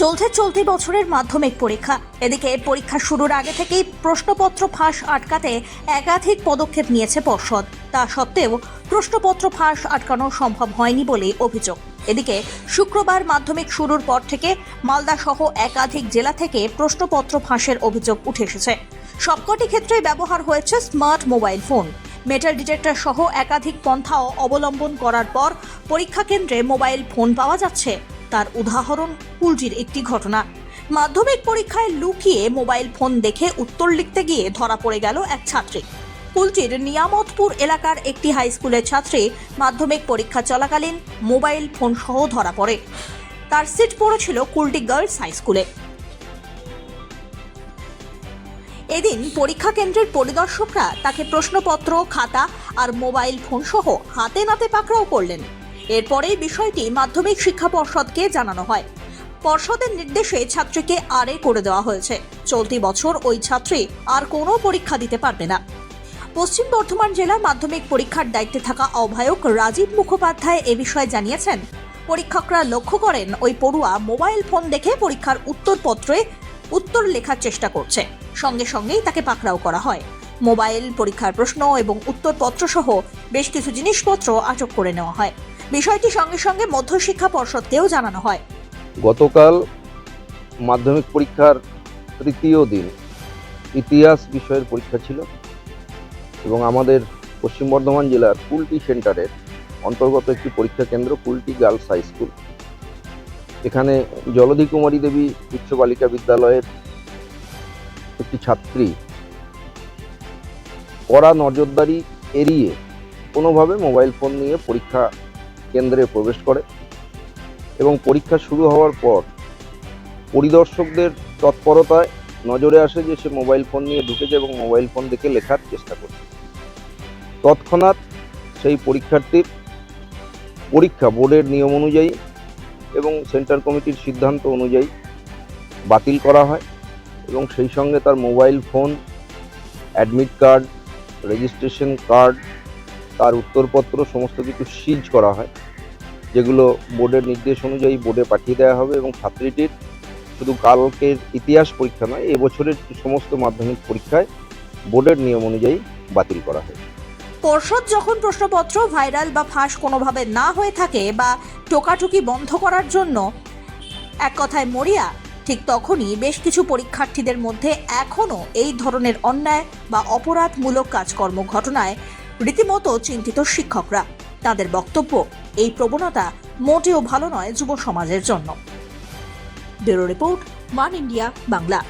চলছে চলতি বছরের মাধ্যমিক পরীক্ষা। এদিকে পরীক্ষা শুরুর আগে থেকেই প্রশ্নপত্র ফাঁস আটকাতে একাধিক পদক্ষেপ নিয়েছে পর্ষদ। তা সত্ত্বেও প্রশ্নপত্র ফাঁস আটকানো সম্ভব হয়নি বলে অভিযোগ। এদিকে শুক্রবার মাধ্যমিক শুরুর পর থেকে মালদা সহ একাধিক জেলা থেকে প্রশ্নপত্র ফাঁসের অভিযোগ উঠে এসেছে। সবকটি ক্ষেত্রে ব্যবহার হয়েছে smart mobile phone. Metal detector সহ একাধিক পন্থাও অবলম্বন করার পর পরীক্ষা কেন্দ্রে মোবাইল ফোন পাওয়া যাচ্ছে। তার উদাহরণ কুলজির একটি ঘটনা। মাধ্যমিক পরীক্ষায় লুকিয়ে মোবাইল ফোন দেখে উত্তর লিখতে গিয়ে ধরা পড়ে গেল এক ছাত্রী। কুলচির নিয়ামতপুর এলাকার একটি হাই স্কুলের ছাত্রী মাধ্যমিক পরীক্ষা চলাকালীন মোবাইল ফোন সহ ধরা পড়ে। তার সিট পড়েছিল কুলটি গার্লস হাই স্কুলে এদিন পরীক্ষা কেন্দ্রের পরিদর্শকরা তাকে প্রশ্নপত্র, খাতা আর মোবাইল ফোন সহ হাতে নাতে পাকড়াও করলেন। এরপরেই বিষয়টি মাধ্যমিক শিক্ষা পর্ষদকে জানানো হয়। পর্ষদের নির্দেশে ছাত্রীকে আরে করে দেওয়া হয়েছে। চলতি বছর ওই ছাত্রী আর কোনো পরীক্ষা দিতে পারবে না। পশ্চিম বর্ধমান জেলার মাধ্যমিক পরীক্ষার দায়িত্বে থাকা আহ্বায়ক রাজীব মুখোপাধ্যায় এ বিষয়ে জানিয়েছেন, পরীক্ষকরা লক্ষ্য করেন ওই পড়ুয়া মোবাইল ফোন দেখে পরীক্ষার উত্তরপত্রে উত্তর লেখার চেষ্টা করছে। সঙ্গে সঙ্গেই তাকে পাকড়াও করা হয়। মোবাইল, পরীক্ষার প্রশ্ন এবং উত্তরপত্র সহ বেশ কিছু জিনিসপত্র আটক করে নেওয়া হয়। বিষয়টি সঙ্গে সঙ্গে মধ্যশিক্ষা পর্ষদকেও জানানো হয়। গতকাল মাধ্যমিক পরীক্ষার তৃতীয় দিন ইতিহাস বিষয়ের পরীক্ষা ছিল এবং আমাদের পশ্চিম বর্ধমান জেলার কুলটি সেন্টারের অন্তর্গত একটি পরীক্ষা কেন্দ্র, কুলটি গার্লস হাই স্কুল। এখানে জলধি কুমারী দেবী উচ্চ বালিকা বিদ্যালয়ের একটি ছাত্রী কড়া নজরদারি এড়িয়ে কোনোভাবে মোবাইল ফোন নিয়ে পরীক্ষা কেন্দ্রে প্রবেশ করে এবং পরীক্ষা শুরু হওয়ার পর পরিদর্শকদের তৎপরতায় নজরে আসে যে সে মোবাইল ফোন নিয়ে ঢুকেছে এবং মোবাইল ফোন দেখে লেখার চেষ্টা করছে। তৎক্ষণাৎ সেই পরীক্ষার্থীর পরীক্ষা বোর্ডের নিয়ম অনুযায়ী এবং সেন্টার কমিটির সিদ্ধান্ত অনুযায়ী বাতিল করা হয় এবং সেই সঙ্গে তার mobile phone, admit card, registration card তার উত্তরপত্র, সমস্ত কিছু সিজ করা হয়, যেগুলো বোর্ডের নির্দেশ অনুযায়ী বোর্ডে পাঠিয়ে দেওয়া হবে এবং ছাত্রীটির শুধু কালকের ইতিহাস পরীক্ষা নয়, এবছরের সমস্ত মাধ্যমিক পরীক্ষায় বোর্ডের নিয়ম অনুযায়ী বাতিল করা হয়। পর্ষদ যখন প্রশ্নপত্র ভাইরাল বা ফাঁস কোনোভাবে না হয়ে থাকে বা টোকাটুকি বন্ধ করার জন্য, এক কথায় মরিয়া, ঠিক তখনই বেশ কিছু পরীক্ষার্থীদের মধ্যে এখনও এই ধরনের অন্যায় বা অপরাধমূলক কাজকর্ম ঘটনায় রীতিমতো চিন্তিত শিক্ষকরা। তাদের বক্তব্য, এই প্রবণতা মোটেও ভালো নয় যুব সমাজের জন্য। Bureau report One India, Bangla.